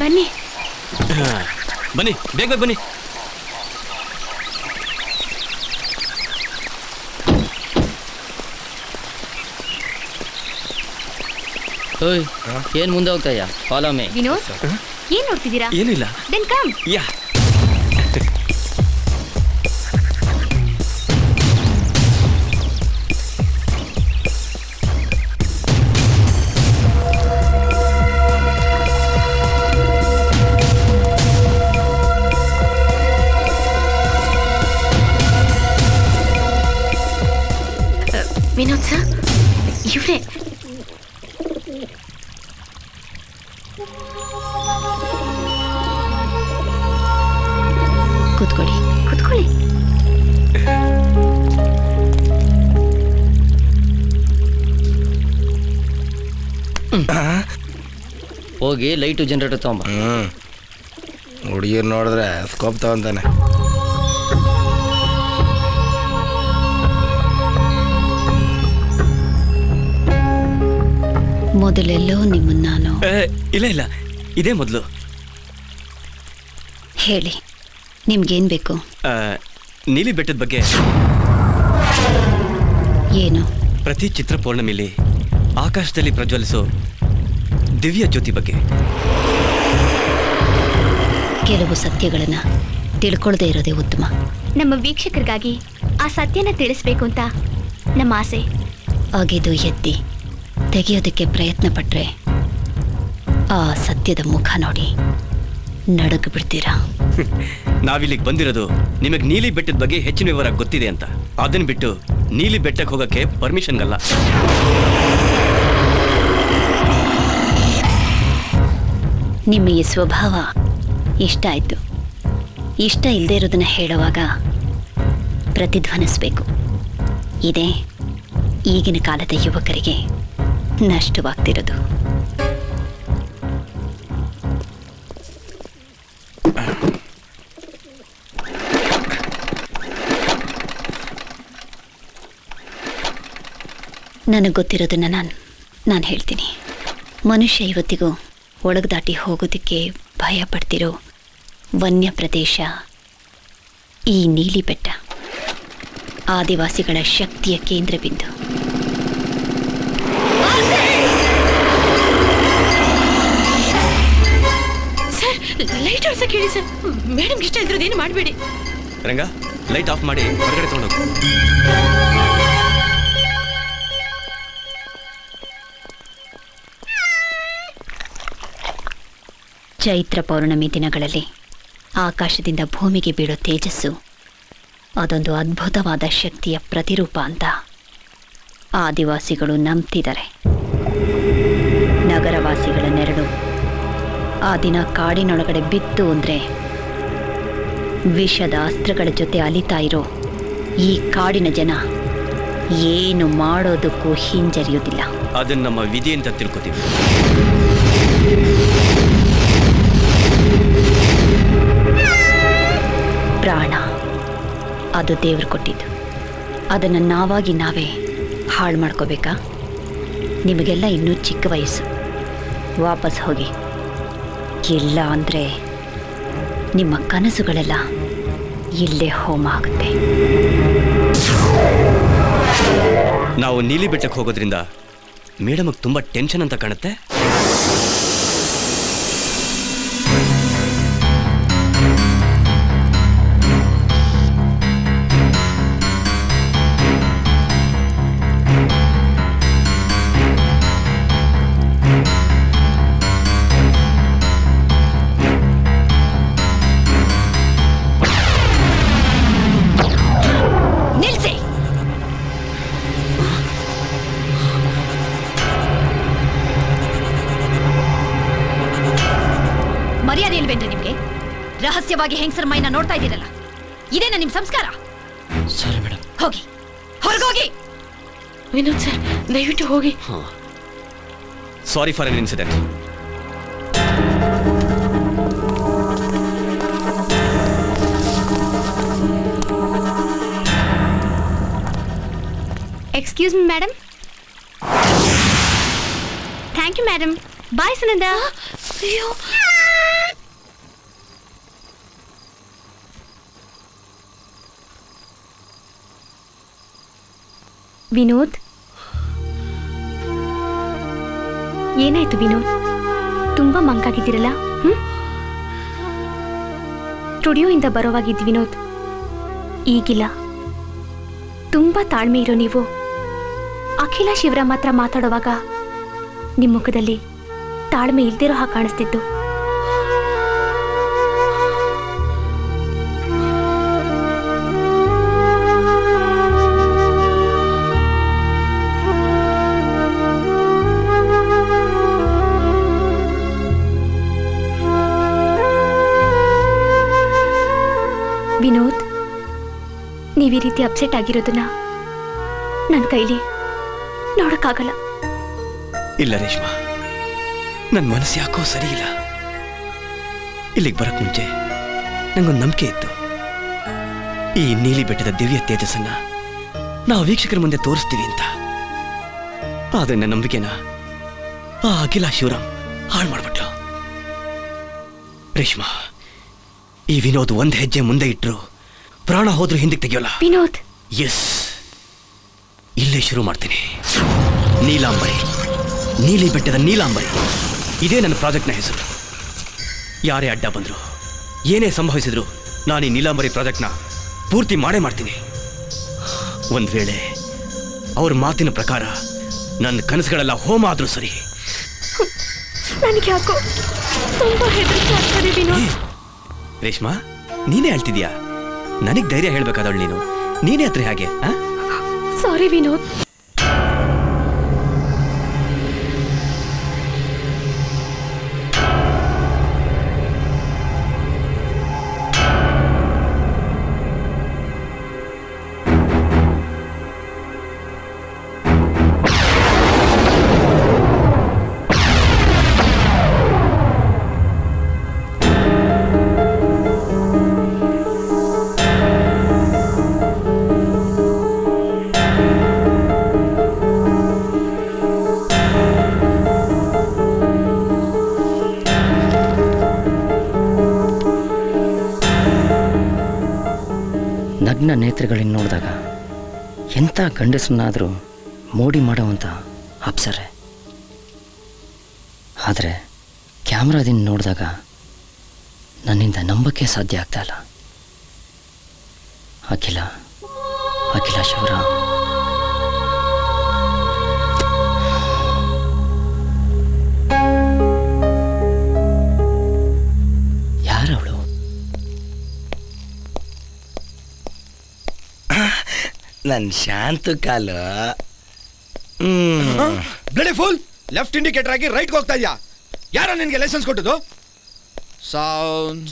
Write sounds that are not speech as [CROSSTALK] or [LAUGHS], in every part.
ಬನ್ನಿ. ಬನ್ನಿ ಬೇಗ ಬೇಗ ಬನ್ನಿ ಏನ್ ಮುಂದೆ ಹೋಗ್ತಾ ಫಾಲೋ ಮೇ ವಿನೋದ್ ಏನ್ ನೋಡ್ತಿದ್ದೀರಾ? ಏನಿಲ್ಲ. Then come. ಯಾ ಕೂತ್ಕೊಳ್ಳಿ. ಕೂತ್ಕೊಳ್ಳಿ. ಹೋಗಿ ಲೈಟು ಜನರೇಟರ್ ತಗೊಂಬ. ಹುಡುಗಿರು ನೋಡಿದ್ರೆ ಸ್ಕೋಪ್ ತಗೊಂತಾನೆ. ಮೊದಲೆಲ್ಲೋ ನಿಮ್ಮನ್ನ ನಾನು ಏ, ಇಲ್ಲ ಇಲ್ಲ. ಇದೇ ಮೊದಲು. ಹೇಳಿ. ನಿಮ್ಗೇನ್ ಬೇಕು? ನೀಲಿ ಬೆಟ್ಟದ ಬಗ್ಗೆ ಏನು? ಪ್ರತಿ ಚಿತ್ರ ಪೌರ್ಣಮಿಲಿ ಆಕಾಶದಲ್ಲಿ ಪ್ರಜ್ವಲಿಸೋ ದಿವ್ಯ ಜ್ಯೋತಿ ಬಗ್ಗೆ. ಕೆಲವು ಸತ್ಯಗಳನ್ನ ತಿಳ್ಕೊಳ್ದೇ ಇರೋದೇ ಉತ್ತಮ. ನಮ್ಮ ವೀಕ್ಷಕರಿಗಾಗಿ ಆ ಸತ್ಯನ ತಿಳಿಸ್ಬೇಕು ಅಂತ ನಮ್ಮ ಆಸೆ. ಅಗೆದು ಎತ್ತಿ ತೆಗೆಯೋದಕ್ಕೆ ಪ್ರಯತ್ನ ಪಟ್ರೆ ಆ ಸತ್ಯದ ಮುಖ ನೋಡಿ. ನಡಕ್ ಬಿಡ್ತೀರಾ [LAUGHS] ನಾವಿಲ್ಲಿಗೆ ಬಂದಿರೋದು ನಿಮಗೆ ನೀಲಿ ಬೆಟ್ಟದ ಬಗ್ಗೆ ಹೆಚ್ಚಿನ ವಿವರ ಗೊತ್ತಿದೆ ಅಂತ. ಅದನ್ನ ಬಿಟ್ಟು ನೀಲಿ ಬೆಟ್ಟಕ್ಕೆ ಹೋಗಕ್ಕೆ ಪರ್ಮಿಷನ್ಗಲ್ಲ. ನಿಮ್ಮ ಈ ಸ್ವಭಾವ ಇಷ್ಟ ಆಯ್ತು. ಇಷ್ಟ ಇಲ್ಲದೆ ಇರೋದನ್ನ ಹೇಳುವಾಗ ಪ್ರತಿಧ್ವನಿಸ್ಬೇಕು. ಇದೇ ಈಗಿನ ಕಾಲದ ಯುವಕರಿಗೆ ನಷ್ಟವಾಗ್ತಿರೋದು. ನನಗೆ ಗೊತ್ತಿರೋದನ್ನ ನಾನು ನಾನು ಹೇಳ್ತೀನಿ. ಮನುಷ್ಯ ಇವತ್ತಿಗೂ ಒಳಗೆ ದಾಟಿ ಹೋಗೋದಕ್ಕೆ ಭಯ ಪಡ್ತಿರೋ ವನ್ಯ ಪ್ರದೇಶ ಈ ನೀಲಿ ಬೆಟ್ಟ. ಆದಿವಾಸಿಗಳ ಶಕ್ತಿಯ ಕೇಂದ್ರ ಬಿಂದು. ಸರ್ ಲೈಟ್ ಹೇಳಿ ಸರ್. ಮೇಡಮ್ ಇಷ್ಟ ಇದ್ರದ್ದು ಏನು ಮಾಡಬೇಡಿ. ರಂಗ ಲೈಟ್ ಆಫ್ ಮಾಡಿ ಹೊರಗಡೆ ತಗೊಂಡೋಗು. ಚೈತ್ರ ಪೌರ್ಣಮಿ ದಿನಗಳಲ್ಲಿ ಆಕಾಶದಿಂದ ಭೂಮಿಗೆ ಬೀಳೋ ತೇಜಸ್ಸು ಅದೊಂದು ಅದ್ಭುತವಾದ ಶಕ್ತಿಯ ಪ್ರತಿರೂಪ ಅಂತ ಆದಿವಾಸಿಗಳು ನಂಬ್ತಿದ್ದಾರೆ. ನಗರವಾಸಿಗಳ ನೆರಳು ಆ ದಿನ ಕಾಡಿನೊಳಗಡೆ ಬಿತ್ತು ಅಂದರೆ ವಿಷದ ಅಸ್ತ್ರಗಳ ಜೊತೆ ಅಲಿತಾ ಇರೋ ಈ ಕಾಡಿನ ಜನ ಏನು ಮಾಡೋದಕ್ಕೂ ಹಿಂಜರಿಯೋದಿಲ್ಲ ಅದನ್ನು ನಮ್ಮ ವಿಧಿ ತಿಳ್ಕೊತೀವಿ. ಅದು ದೇವ್ರು ಕೊಟ್ಟಿದ್ದು. ಅದನ್ನು ನಾವಾಗಿ ನಾವೇ ಹಾಳು ಮಾಡ್ಕೋಬೇಕಾ? ನಿಮಗೆಲ್ಲ ಇನ್ನೂ ಚಿಕ್ಕ ವಯಸ್ಸು. ವಾಪಸ್ ಹೋಗಿ. ಇಲ್ಲ ಅಂದರೆ ನಿಮ್ಮ ಕನಸುಗಳೆಲ್ಲ ಇಲ್ಲೇ ಹೋಮ ಆಗುತ್ತೆ. ನಾವು ನೀಲಿ ಬೆಟ್ಟಕ್ಕೆ ಹೋಗೋದ್ರಿಂದ ಮೇಡಮಗೆ ತುಂಬ ಟೆನ್ಷನ್ ಅಂತ ಕಾಣುತ್ತೆ. ರಹಸ್ಯವಾಗಿ ಹೆಂಗಸರ ಮೈನ ನೋಡ್ತಾ ಇದ್ದೀರಲ್ಲ? ಇದೇನ ನಿಮ್ ಸಂಸ್ಕಾರ? ಸರಿ ಮೇಡಮ್ ಹೋಗಿ. ಹೊರಗೋಗಿ ವಿನೋದ್ ಸರ್ ದಯವಿಟ್ಟು ಹೋಗಿ. Sorry for an incident excuse me madam thank you madam bye Sunanda ಅಯ್ಯೋ ವಿನೋದ್? ಏನಾಯ್ತು ವಿನೋದ್? ತುಂಬಾ ಮಂಕಾಗಿದ್ದೀರಲ್ಲ, ಹ್ಮ್? ಸ್ಟುಡಿಯೋಯಿಂದ ಬರೋವಾಗಿದ್ದು ವಿನೋದ್. ಈಗಿಲ್ಲ. ತುಂಬಾ ತಾಳ್ಮೆ ಇರೋ ನೀವು. ಅಖಿಲ ಶಿವರಾಮ್ ಹತ್ರ ಮಾತಾಡುವಾಗ ನಿಮ್ಮ ಮುಖದಲ್ಲಿ ತಾಳ್ಮೆ ಇಲ್ದಿರೋ ಹಾಗೆ ಕಾಣಿಸ್ತಿತ್ತು. ನೀವು ಈ ರೀತಿ ಅಪ್ಸೆಟ್ ಆಗಿರೋದನ್ನ ನನ್ನ ಕೈಲಿ ನೋಡಕ್ಕಾಗಲ್ಲ. ಇಲ್ಲ ರೇಷ್ಮಾ ನನ್ನ ಮನಸ್ಸು ಯಾಕೋ ಸರಿ ಇಲ್ಲ. ಇಲ್ಲಿಗೆ ಬರಕ್ ಮುಂಚೆ ನಂಗೊಂದು ನಂಬಿಕೆ ಇತ್ತು. ಈ ನೀಲಿ ಬೆಟ್ಟದ ದಿವ್ಯ ತೇಜಸ್ಸನ್ನ ನಾವು ವೀಕ್ಷಕರ ಮುಂದೆ ತೋರಿಸ್ತೀವಿ ಅಂತ. ಆದ್ರೆ ನನ್ನ ನಂಬಿಕೆನ ಆ ಅಖಿಲ ಶಿವರಾಮ್ ಹಾಳು ಮಾಡ್ಬಿಟ್ರು ರೇಷ್ಮಾ, ಈ ವಿನೋದ್ ಒಂದ್ ಹೆಜ್ಜೆ ಮುಂದೆ ಇಟ್ರು ಪ್ರಾಣ ಹೋದ್ರೂ ಹಿಂದಕ್ಕೆ ತೆಗಿಯೋಲ್ಲ? ವಿನೋದ್. ಎಸ್ ಇಲ್ಲೇ ಶುರು ಮಾಡ್ತೀನಿ. ನೀಲಾಂಬರಿ. ನೀಲಿ ಬೆಟ್ಟದ ನೀಲಾಂಬರಿ. ಇದೇ ನನ್ನ ಪ್ರಾಜೆಕ್ಟ್ನ ಹೆಸರು. ಯಾರೇ ಅಡ್ಡ ಬಂದ್ರು ಏನೇ ಸಂಭವಿಸಿದ್ರು ನಾನು ಈ ನೀಲಾಂಬರಿ ಪ್ರಾಜೆಕ್ಟ್ನ ಪೂರ್ತಿ ಮಾಡೇ ಮಾಡ್ತೀನಿ. ಒಂದ್ ವೇಳೆ ಅವ್ರ ಮಾತಿನ ಪ್ರಕಾರ ನನ್ನ ಕನಸುಗಳೆಲ್ಲ ಹೋಮ ಆದ್ರೂ ಸರಿ. ನನಗೆ ಯಾಕೋ ತುಂಬಾ ಹೆದರಿಕೆ ಆಗ್ತದೆ ವಿನೋದ್. ರೇಷ್ಮಾ ನೀನೇ ಹೇಳ್ತಿದ್ಯಾ? ನನಗ್ ಧೈರ್ಯ ಹೇಳ್ಬೇಕಾದವಳು ನೀನು. ನೀನೇ ಹತ್ರ ಹಾಗೆ ಸಾರಿ ವಿನೋದ್. ನಗ್ನ ನೇತ್ರಗಳಿಂದ ನೋಡಿದಾಗ ಎಂಥ ಗಂಡಸನ್ನಾದರೂ ಮೋಡಿ ಮಾಡೋವಂಥ ಅಪ್ಸರೆ. ಆದರೆ ಕ್ಯಾಮ್ರಾದಿಂದ ನೋಡಿದಾಗ ನನ್ನಿಂದ ನಂಬಕ್ಕೆ ಸಾಧ್ಯ ಆಗ್ತಾ ಇಲ್ಲ. ಅಖಿಲ ಅಖಿಲ ಶಿವರಾಮ್ ನನ್ನ ಶಾಂತು ಕಾಲು. ಬ್ಲಡಿ ಫುಲ್ ಲೆಫ್ಟ್ ಇಂಡಿಕೇಟರ್ ಆಗಿ ರೈಟ್ಗೆ ಹೋಗ್ತಾ ಇದೆಯಾ? ಯಾರೋ ನಿನಗೆ ಲೈಸೆನ್ಸ್ ಕೊಟ್ಟದು ಸೌಂಡ್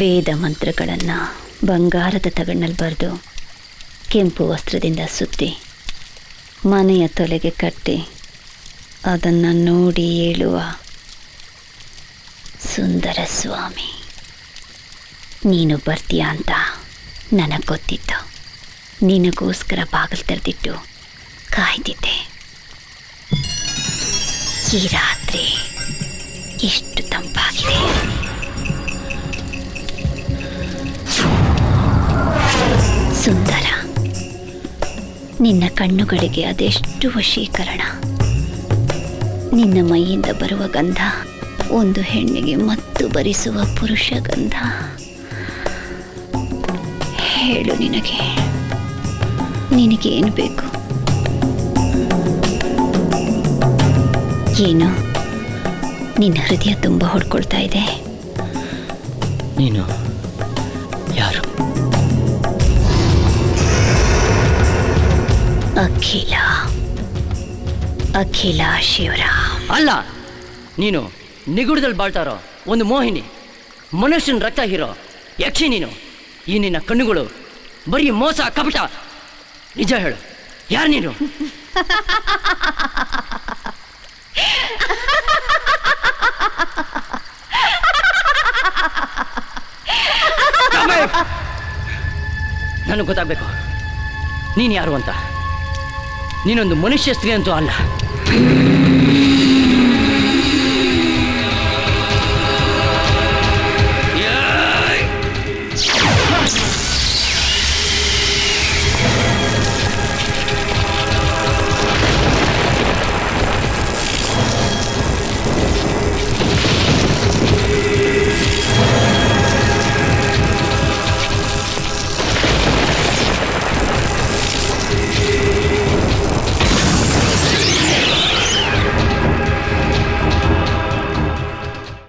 ವೇದ ಮಂತ್ರಗಳನ್ನು ಬಂಗಾರದ ತಗಣ್ಣಲ್ಲಿ ಬರೆದು ಕೆಂಪು ವಸ್ತ್ರದಿಂದ ಸುತ್ತಿ ಮನೆಯ ತೊಲೆಗೆ ಕಟ್ಟಿ ಅದನ್ನು ನೋಡಿ ಹೇಳುವ ಸುಂದರ ಸ್ವಾಮಿ, ನೀನು ಬರ್ತೀಯ ಅಂತ ನನಗೆ ಗೊತ್ತಿತ್ತು. ನಿನಗೋಸ್ಕರ ಬಾಗಿಲು ತೆರೆದಿಟ್ಟು ಕಾಯ್ದಿದ್ದೆ ಈ ರಾತ್ರಿ ಎಷ್ಟು ತಂಪಾಗಿದೆ. ಸುಂದರ. ನಿನ್ನ ಕಣ್ಣುಗಳಿಗೆ ಅದೆಷ್ಟು ವಶೀಕರಣ. ನಿನ್ನ ಮೈಯಿಂದ ಬರುವ ಗಂಧ ಒಂದು ಹೆಣ್ಣಿಗೆ ಮತ್ತು ಬರಿಸುವ ಪುರುಷ ಗಂಧ. ಹೇಳು ನಿನಗೆ. ನಿನಗೇನು ಬೇಕು? ಏನು? ನಿನ್ನ ಹೃದಯ ತುಂಬ ಹೊಡ್ಕೊಳ್ತಾ ಇದೆ? ನೀನು ಅಖಿಲ. ಅಖಿಲ ಶಿವರಾಮ್. ಅಲ್ಲ, ನೀನು ನಿಗುಡದಲ್ಲಿ ಬಾಳ್ತಾರೋ ಒಂದು ಮೋಹಿನಿ, ಮನುಷ್ಯನ ರಕ್ತ ಹೀರೋ, ಯಕ್ಷಿ ನೀನು, ಈ ನಿನ್ನ ಕಣ್ಣುಗಳು ಬರೀ ಮೋಸ, ಕಪಟ. ನಿಜ ಹೇಳು, ಯಾರು ನೀನು? ನನಗೆ ಗೊತ್ತಾಗಬೇಕು. ನೀನು ಯಾರು ಅಂತ? ನೀನೊಂದು ಮನುಷ್ಯ ಸ್ತ್ರೀ ಅಂತೂ ಅಲ್ಲ.